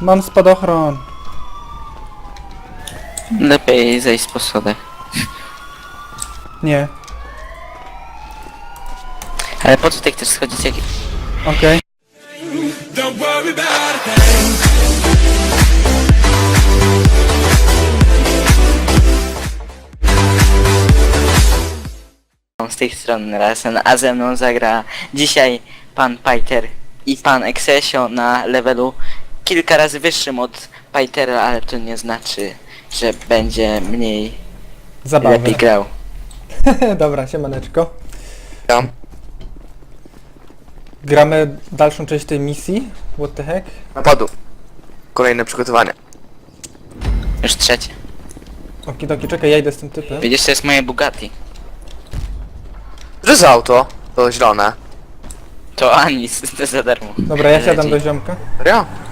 Mam spadochron. Lepiej zejść po schodach. Nie. Ale po co ty chcesz schodzić jak... Okej. Don't worry about a thing. z tej strony Rasen, a ze mną zagra dzisiaj pan Pajter i pan Exesio na levelu kilka razy wyższym od Pajtera, ale to nie znaczy, że będzie mniej Zabawa. lepiej grał. Dobra, siemaneczko. Ja. Gramy dalszą część tej misji. What the heck? Napadu. Kolejne przygotowanie. Już trzecie. Okidoki, czekaj, ja idę z tym typem. Widzisz, to jest moje Bugatti. Że za auto? To zielone. To ani to za darmo. Dobra, ja siadam do ziomka. Serio?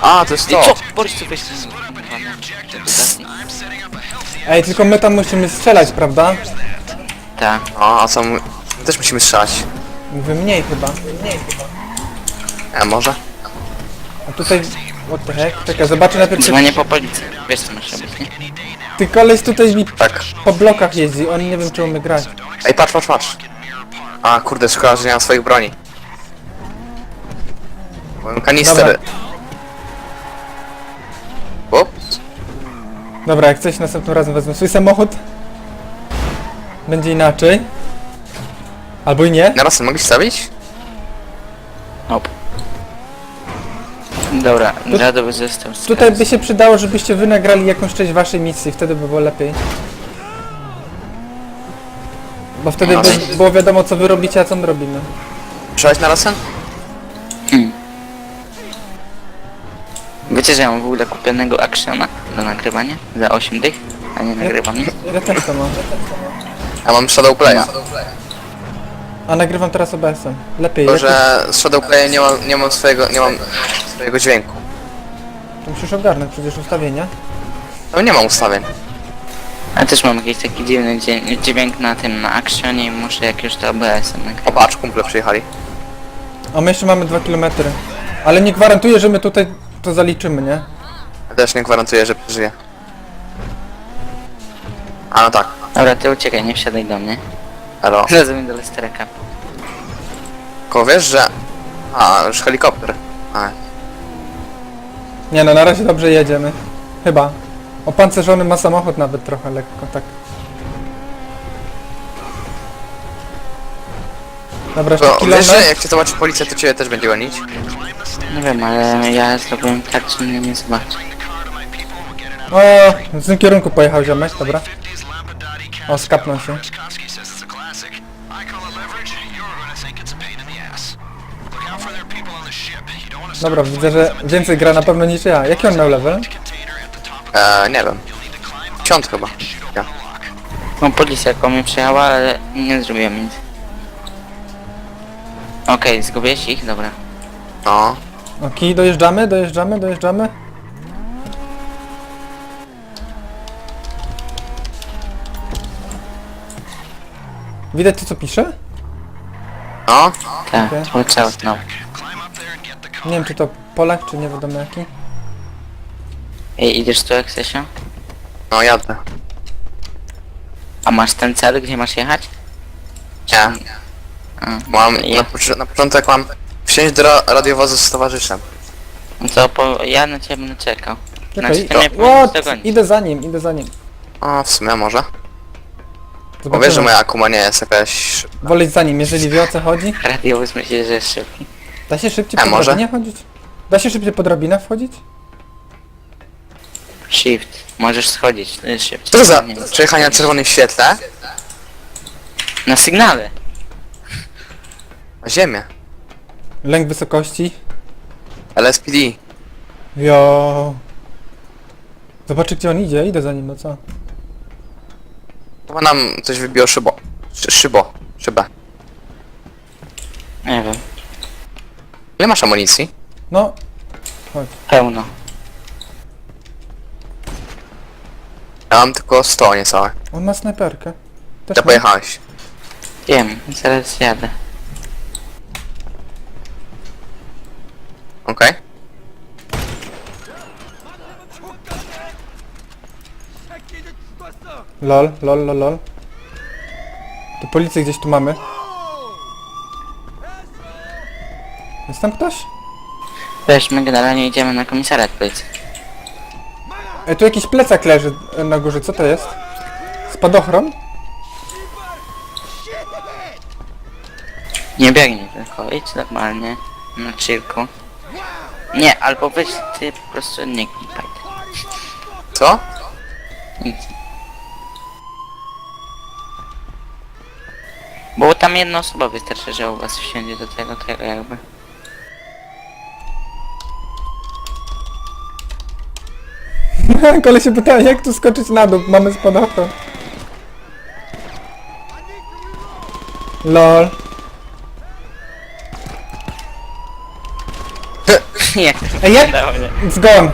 A, to jest I to. Boris, weź. Ej, tylko my tam musimy strzelać, prawda? Tak. A, a co, my też musimy strzelać. Mówię mniej chyba. E, może? A tutaj... What the heck? Czekaj, zobaczę najpierw czy... Dzwonię po policję. Wiesz co masz robić, nie? Ty koleś tutaj mi Tak. po blokach jeździ, on nie wiem czy umie grać. Ej, patrz, patrz, patrz. A, kurde, szkoda, że nie mam swoich broni. Mam kanister. Ups. Dobra, jak coś następnym razem wezmę swój samochód. Będzie inaczej. Albo i nie. Na raz mogli stawić? Op. Dobra, radowy zestaw. z Tutaj by się przydało, żebyście wy nagrali jakąś część waszej misji, wtedy by było lepiej. Bo wtedy No, by ale- było wiadomo co wy robicie, a co my robimy. Strzelać na rasen? Wiecie, że ja mam w ogóle kupionego actiona do nagrywania? Za 8 dych? A nie nagrywam nic? Ja też to mam. Ja mam Shadow Playa. A nagrywam teraz OBS-em. Lepiej, Tylko, lepiej. że z Shadow Playa nie mam, nie mam swojego, nie mam swojego dźwięku. To musisz ogarnąć przecież ustawienia. No nie mam ustawień. A też mam jakiś taki dziwny dzie- dźwięk na tym, na actionie i muszę jak już to OBS-em nagrywać. O, patrz, kumple przyjechali. A my jeszcze mamy 2 km. Ale nie gwarantuję, że my tutaj to zaliczymy, nie? Ja też nie gwarantuję, że przeżyję. A no tak. Dobra, ty uciekaj, nie wsiadaj do mnie. Halo. Zadzwoń do Lestera Cup. Tylko wiesz, że... A, już helikopter. A, Nie no, na razie dobrze jedziemy. Chyba. Opancerzony ma samochód nawet trochę lekko, tak. Dobra, jeszcze to wiesz, że kilometr. jak cię zobaczy policja, to ciebie też będzie gonić? Nie wiem, ale ja zrobiłem tak, że mnie nie zobaczy. O, w tym kierunku pojechał ziomek, dobra. O, skapnął się. Dobra, widzę, że więcej gra na pewno niż ja. Jaki on miał level? Eee, nie wiem. Piąt chyba. Ja. No policja koło mnie przyjechała, ale nie zrobiłem nic. Okej, zgubiłeś ich? Dobra. No. Okej, dojeżdżamy, dojeżdżamy, dojeżdżamy. Widać to co pisze? No. Tak, Okej. now. Nie wiem czy to Polak, czy nie wiadomo jaki. Ej, idziesz tu, Eksesio? No, jadę. A masz ten cel, gdzie masz jechać? Nie. A, Mam, ja, na, na początek mam wsiąść do ra radiowozu z towarzyszem. no to po, ja na ciebie będę czekał. Czekaj, Znaczy, to mnie What? dogonić. Idę za nim, idę za nim. O, w sumie może. Bo Zobaczymy. wiesz, że moja akuma nie jest jakaś... Woleć za nim, jeżeli wie o co chodzi. Radiowóz myśli, że jest szybki. Da się szybciej A po może? drabinie chodzić? Da się szybciej po drabinę wchodzić? Shift. Możesz schodzić y, szybciej. Co to za Nie wiem. przejechanie na czerwonym świetle? Na sygnale. Na ziemię. Lęk wysokości. LSPD. Jo. Zobaczy gdzie on idzie, idę za nim, no co? Chyba nam coś wybiło szybo. Szy szybo. Szybę. Nie wiem. Ile masz amunicji? No. Chodź. Pełno. Ja mam tylko 100 niecałe. On ma snajperkę. Też Gdzie ma. pojechałeś? Wiem, zaraz jadę. Okej. Lol, lol, lol, lol. To policję gdzieś tu mamy. Jest tam ktoś? Wiesz, my generalnie idziemy na komisariat policji. Ej, tu jakiś plecak leży e, na górze, co to jest? Spadochron? Nie biegnij tylko, idź normalnie. Na chillku. Nie, albo weź ty po prostu nie gnij Pajter. Co? Nic. Bo tam jedna osoba wystarczy, że u was wsiądzie do tego, tego jakby. Kole się pyta, jak tu skoczyć na dół? Mamy spadochron. Lol. Nie, Ej, jak? udało mnie. Zgon.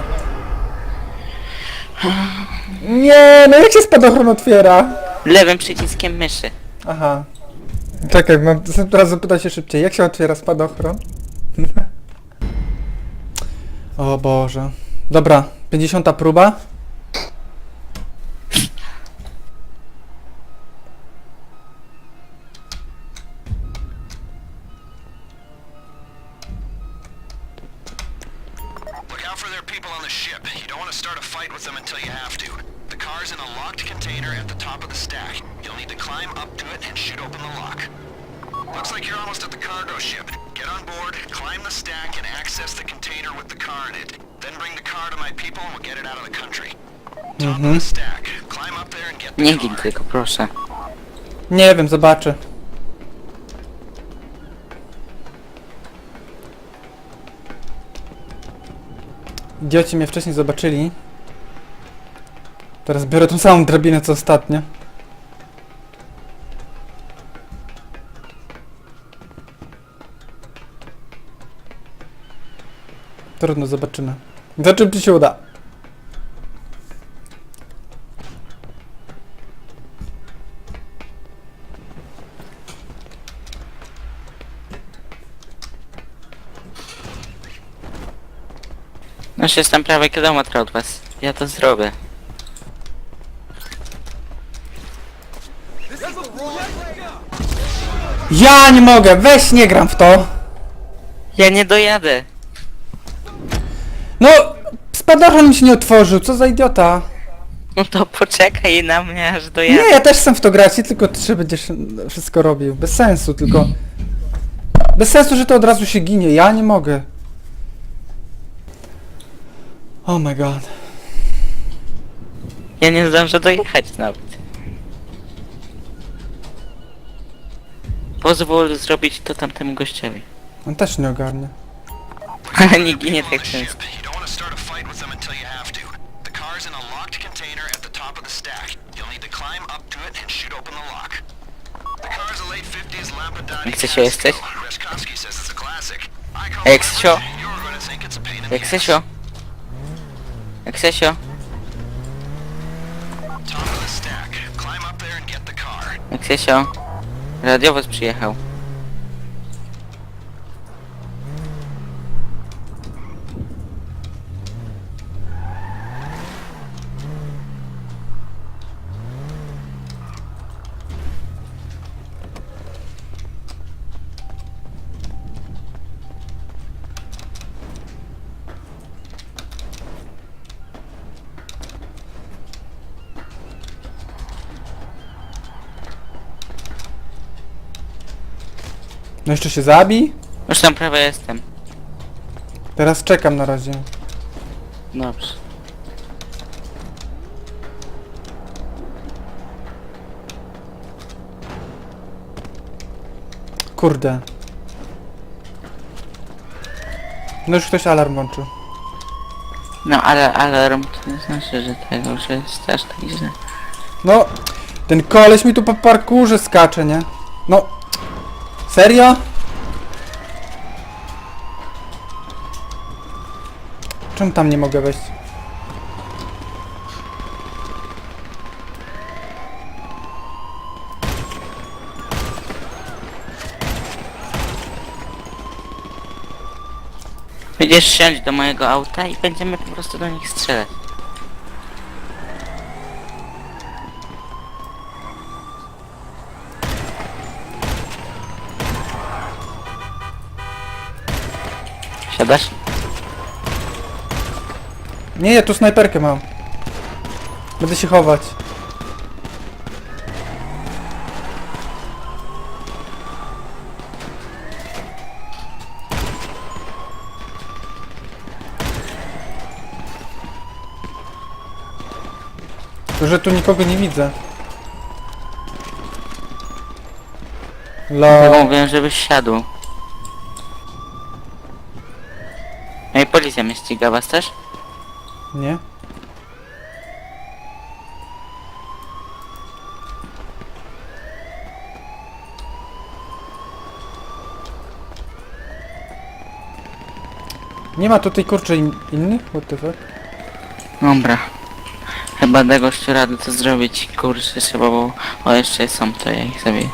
Nie, no jak się spadochron otwiera? Lewym przyciskiem myszy. Aha. Czekaj, mam teraz zapytać się szybciej. Jak się otwiera spadochron? o Boże. Dobra, 50 próba. Look out for their people on the ship. You don't want to start a fight with them until you have to. The car's in a locked container at the top of the stack. You'll need to climb up to it and shoot open the lock. Looks like you're almost at the cargo ship. Get on board, climb the stack, and access the container with the car in it. Then bring the car to my people and we'll get it out of the country. Top of the mhm. stack. Climb up there and get the Nie gin car. tylko, proszę. Nie wiem, zobaczę. Idioci mnie wcześniej zobaczyli. Teraz biorę tą samą drabinę co ostatnio. Trudno, zobaczymy. Zobaczymy, czy się uda. Już jestem prawie kilometr od was. Ja to zrobię. Ja nie mogę, weź nie gram w to. Ja nie dojadę. No, spadochron mi się nie otworzył, co za idiota. No to poczekaj na mnie aż dojadę. Nie, ja też chcę w to grać, nie tylko ty będziesz wszystko robił. Bez sensu, tylko... Bez sensu, że to od razu się ginie, ja nie mogę. Oh my god. Ja nie zdążę dojechać nawet. Pozwól zrobić to tamtemu gościowi. On też nie ogarnie. Ale nie ginie tak często. You don't want to start a fight with them until you have to. The car's in a locked container at the top of the stack. You'll need to climb up to it and shoot open the lock. The car's a late 50s Lampadati Jak Cesio jesteś? Reszkowski says it's a classic. I call Ej, it Cesio. leverage. You're gonna think it's a pain in the ass. Eksesio. Eksesio. Top of the stack. Climb up there and get the car. Eksesio. Radiowóz przyjechał. No jeszcze się zabij. Już tam prawie jestem. Teraz czekam na razie. Dobrze. Kurde. No już ktoś alarm włączył. No ale alarm to nie znaczy, że tego, że jest aż tak źle. No, ten koleś mi tu po parkurze skacze, nie? No, serio? Czemu tam nie mogę wejść? Będziesz siąść do mojego auta i będziemy po prostu do nich strzelać. Nie, ja tu snajperkę mam. Będę się chować. To, że tu nikogo nie widzę. La... mówiłem, żebyś siadł. No i policja mnie ściga, was też? Nie? Nie ma tutaj kurczę in innych? What the fuck? Dobra. Chyba tego rady to zrobić, kurczę, trzeba, bo... O, jeszcze są, to ja ich zabiję.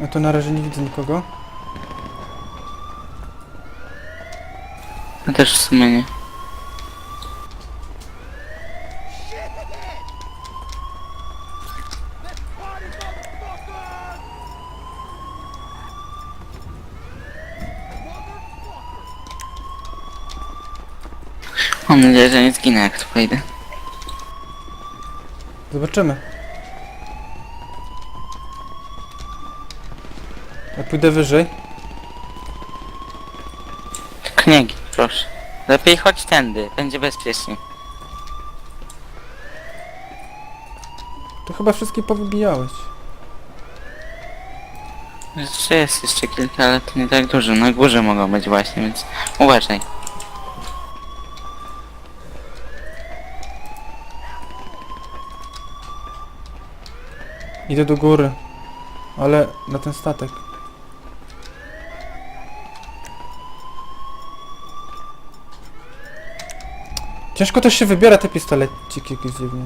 Ja tu na razie nie widzę nikogo. Też w sumie nie. Mam nadzieję, że nie zginę jak tu wejdę. Zobaczymy. Ja pójdę wyżej. Tylko nie gin, proszę. Lepiej chodź tędy, będzie bezpiecznie. To chyba wszystkie powybijałeś. Jeszcze jest jeszcze kilka, ale to nie tak dużo. Na górze mogą być właśnie, więc uważaj. Idę do góry. Ale na ten statek. Ciężko też się wybiera te pistoleciki jakieś dziwnie.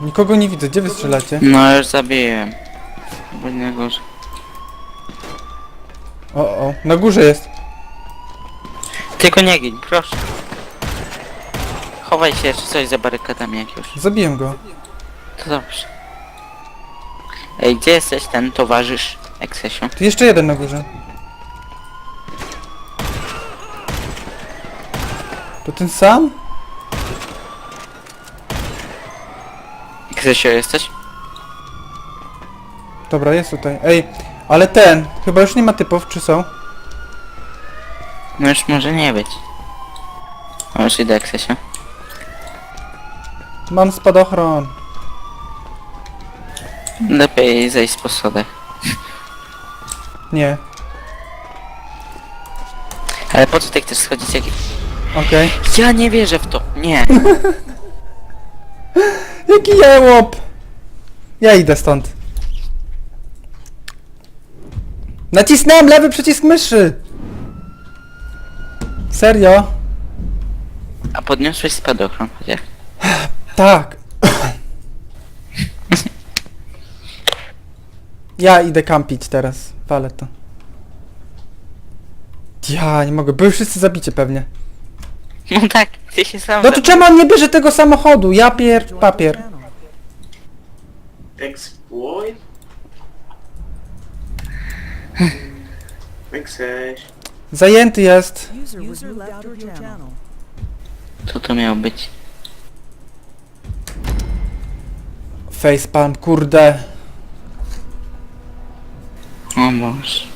Nikogo nie widzę, gdzie wy strzelacie? No już zabiłem. Bo na górze. O, o, na górze jest. Tylko nie gin, proszę. Chowaj się czy coś za barykadami jak już. Zabiłem go. To dobrze. Ej, gdzie jesteś ten towarzysz Eksesio? Tu jeszcze jeden na górze. To ten sam? Eksesio jesteś? Dobra, jest tutaj. Ej, ale ten, chyba już nie ma typów, czy są? No już może nie być. O, już idę Eksesio. Mam spadochron. Lepiej zejść po schodach. Nie. Ale po co ty chcesz schodzić jak... Okej. Ja nie wierzę w to, nie. Jaki jełop! Ja idę stąd. Nacisnąłem lewy przycisk myszy! Serio? A podniosłeś spadochron chociaż. Tak. Ja idę kampić teraz. Walę to. Ja nie mogę, były wszyscy zabicie pewnie. No tak, ty się sam No to czemu on nie bierze tego samochodu? Ja pier... papier. Exploit? Sense. Zajęty jest. User left your channel. Co to miało być? Facepalm, kurde. O Boże.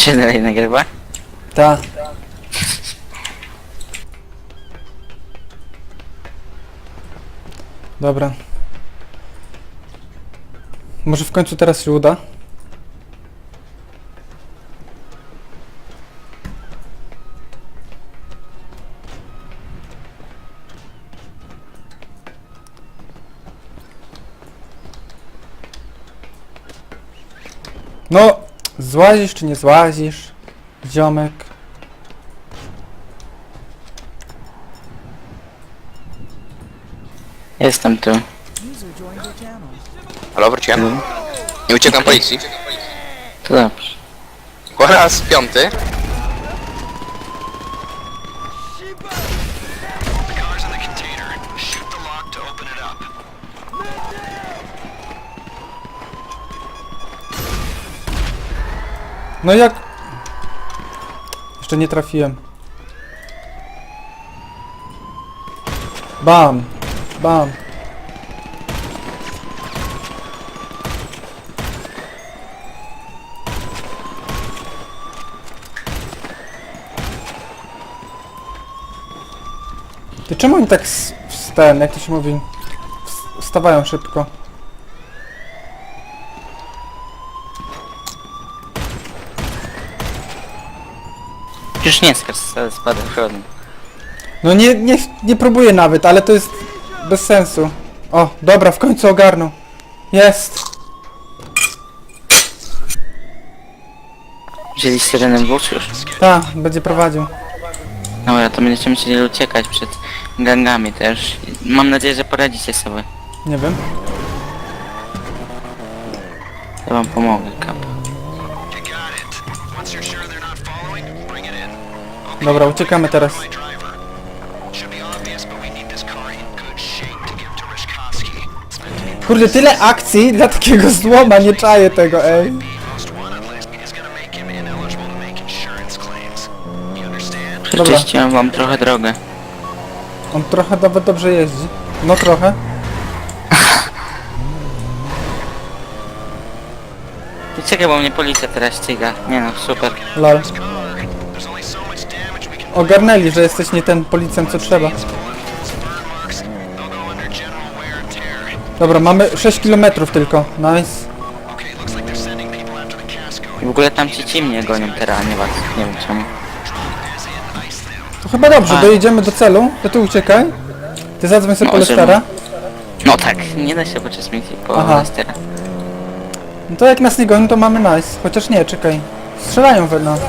Co się dalej nagrywa? Ta. Dobra. Może w końcu teraz się uda? No, złazisz czy nie złazisz? Ziomek. Jestem tu. Ale wróciłem. Nie uciekam policji. To dobrze. Po raz piąty. No jak? Jeszcze nie trafiłem. Bam! Bam! Ty czemu oni tak s- ten, jak to się mówi, ws- wstawają szybko? Już nie skacz z spadochronem. No nie, nie, nie próbuję nawet, ale to jest bez sensu. O, dobra, w końcu ogarnął. Jest. Wzięli syrenę wóz już. Ta, będzie prowadził. Dobra, to będziecie musieli uciekać przed gangami też. Mam nadzieję, że poradzicie sobie. Nie wiem. Ja wam pomogę, kap. Meant to be Kurde, tyle akcji dla takiego złoma, nie czaję tego, ej. understand? Przeczyściłem wam trochę drogę. On trochę nawet dobrze jeździ. No trochę. I czekaj, bo mnie policja teraz ściga. Nie no, super. Lol. Ogarnęli, że jesteś nie ten policjant, co trzeba. Dobra, mamy 6 km tylko. Nice. I w ogóle tam ci ci mnie gonią teraz, a nie was. Nie wiem czemu. To chyba dobrze, A. dojedziemy do celu. To ty uciekaj. Ty zadzwoń sobie po Możemy. Lestera. No tak, nie da się podczas misji po Aha. Lestera. No to jak nas nie gonią, to mamy nice. Chociaż nie, czekaj. Strzelają we nas.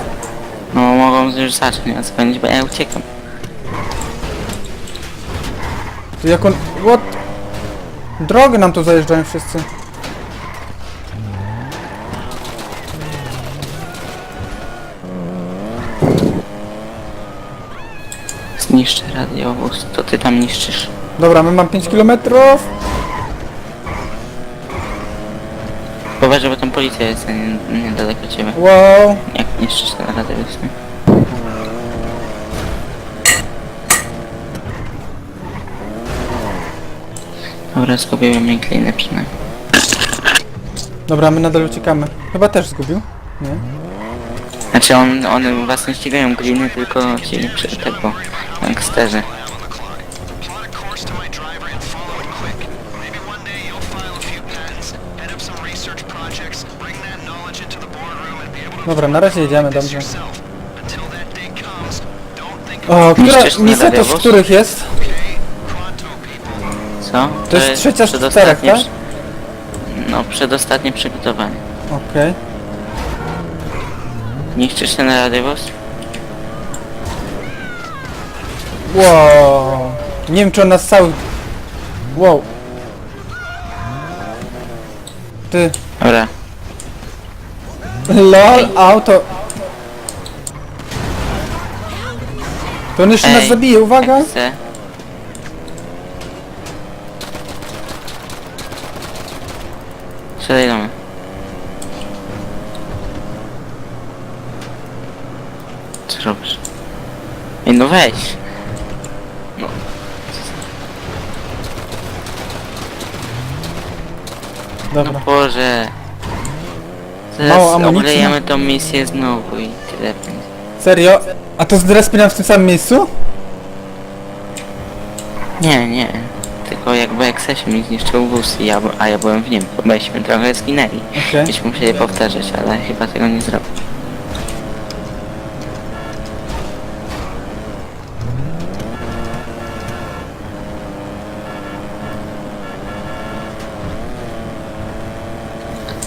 No mogą już zacząć nas gonić, bo ja uciekam. To jak on... What? Drogę nam tu zajeżdżają wszyscy. Zniszczę radiowóz, to ty tam niszczysz. Dobra, my mam 5 km. Uważaj, bo tam policja jest nie- niedaleko ciebie. Wow. Jak niszczysz ten radiowóz, nie? Dobra, zgubiłem mi przynajmniej. Dobra, my nadal uciekamy. Chyba też zgubił. Nie? Znaczy on, one was nie ścigają gliny, tylko ci przy tego gangsterzy. Dobra, na razie jedziemy, dobrze. O, która... Niszczysz Niestety, w radiowóz? których jest? Co? To jest trzecia z przedostatnie czterech, tak? przy- No, przedostatnie przygotowanie. Okej. Niszczysz ten radiowóz? Wow. Nie wiem, czy on nas cały... Wow. Ty. Dobra. LOL, auto. To on jeszcze nas Ej, zabije, uwaga. Chcę. Strzelaj do mnie. Co robisz? Ej, no weź. No. No Dobra. Boże. Mało Teraz amunicji? oblejemy tą misję znowu i tyle będzie. Serio? A to zrespię w tym samym miejscu? Nie, nie. Tylko jakby Exesio mi zniszczył wóz, i ja, a ja byłem w nim. Byśmy trochę zginęli. Okej. Byśmy musieli powtarzać, ale chyba tego nie zrobię.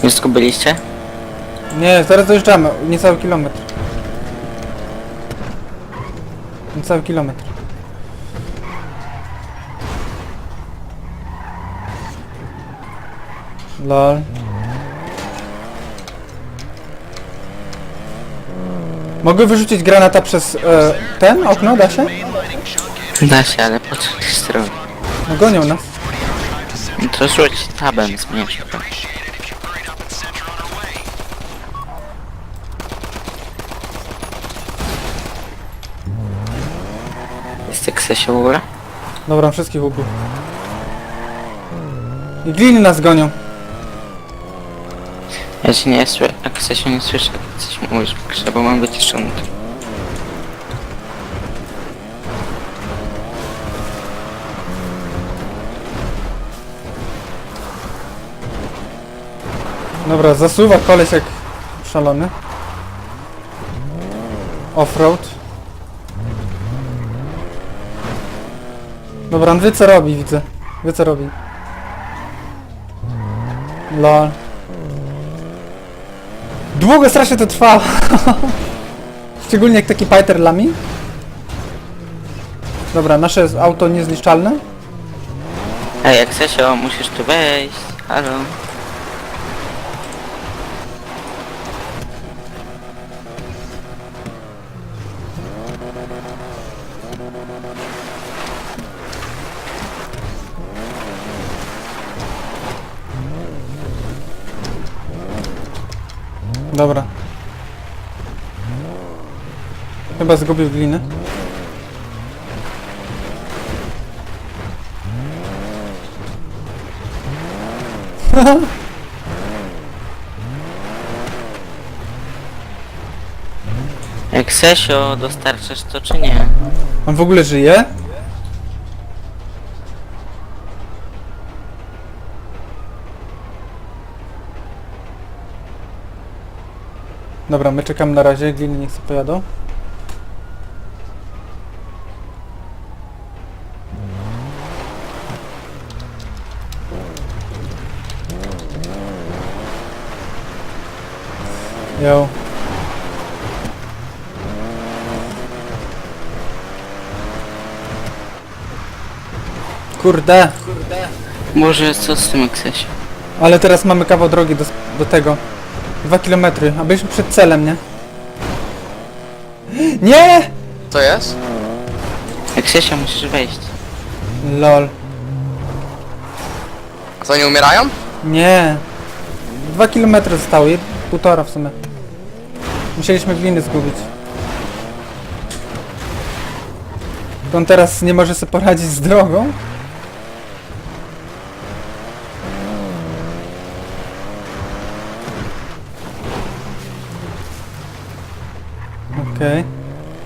Już zgubiliście? Nie, zaraz dojeżdżamy. Niecały kilometr. Niecały kilometr. Lol. Mogę wyrzucić granata przez e, ten okno, da się? Da się, ale po co ty zrobić? No gonią nas. No to rzuć tabem, zmieniać to. Exesio w ogóle? Dobra, wszystkich ubił. I gliny nas gonią. Ja się nie słyszę, Exesio nie słyszę, jak coś mówisz, Krzysztof, bo mam wyciszony. Dobra, zasuwa koleś jak szalony. Offroad. Dobra, on wie co robi, widzę. Wie co robi. Lol. Długo strasznie to trwa. Szczególnie jak taki Piter lami. Dobra, nasze auto niezniszczalne. Ej, Exesio, musisz tu wejść, halo. Dobra. Chyba zgubił glinę. Exesio, dostarczasz to czy nie? On w ogóle żyje? Dobra, my czekamy na razie, gliny niech sobie pojadą. Yo. Kurde, Boże, co z tym Exesio? ale teraz mamy kawał drogi do, do tego. Dwa kilometry, a byliśmy przed celem, nie? Nie! Co jest? Exesio, musisz wejść. Lol. A co, nie umierają? Nie. Dwa kilometry zostały, jed- półtora w sumie. Musieliśmy gliny zgubić. To on teraz nie może sobie poradzić z drogą?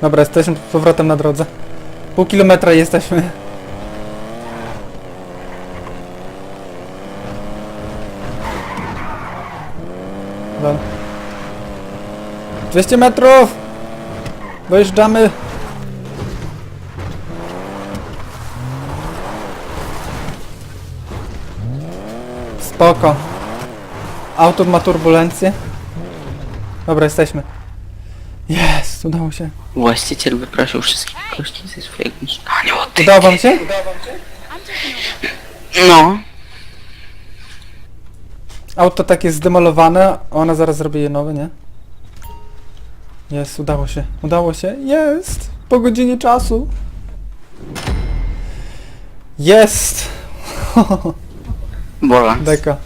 Dobra, jesteśmy z powrotem na drodze. Pół kilometra jesteśmy. Lol. 200 metrów! Dojeżdżamy! Spoko. Auto ma turbulencję. Dobra, jesteśmy. Jest, udało się. Właściciel wyprosił wszystkich gości ze swojego mieszkania. O ty. Udało wam się? No. Auto tak jest zdemolowane, a ona zaraz zrobi je nowe, nie? Jest, udało się. Udało się. Jest! Po godzinie czasu. Jest! Bola. Deka.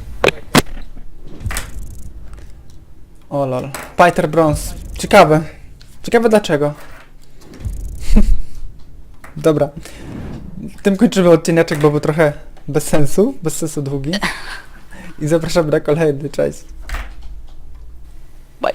O lol. Piter Bronze. Ciekawe. Ciekawe dlaczego. Dobra. Tym kończymy odcinek, bo był trochę bez sensu, bez sensu długi. I zapraszam na kolejny, cześć. Bye.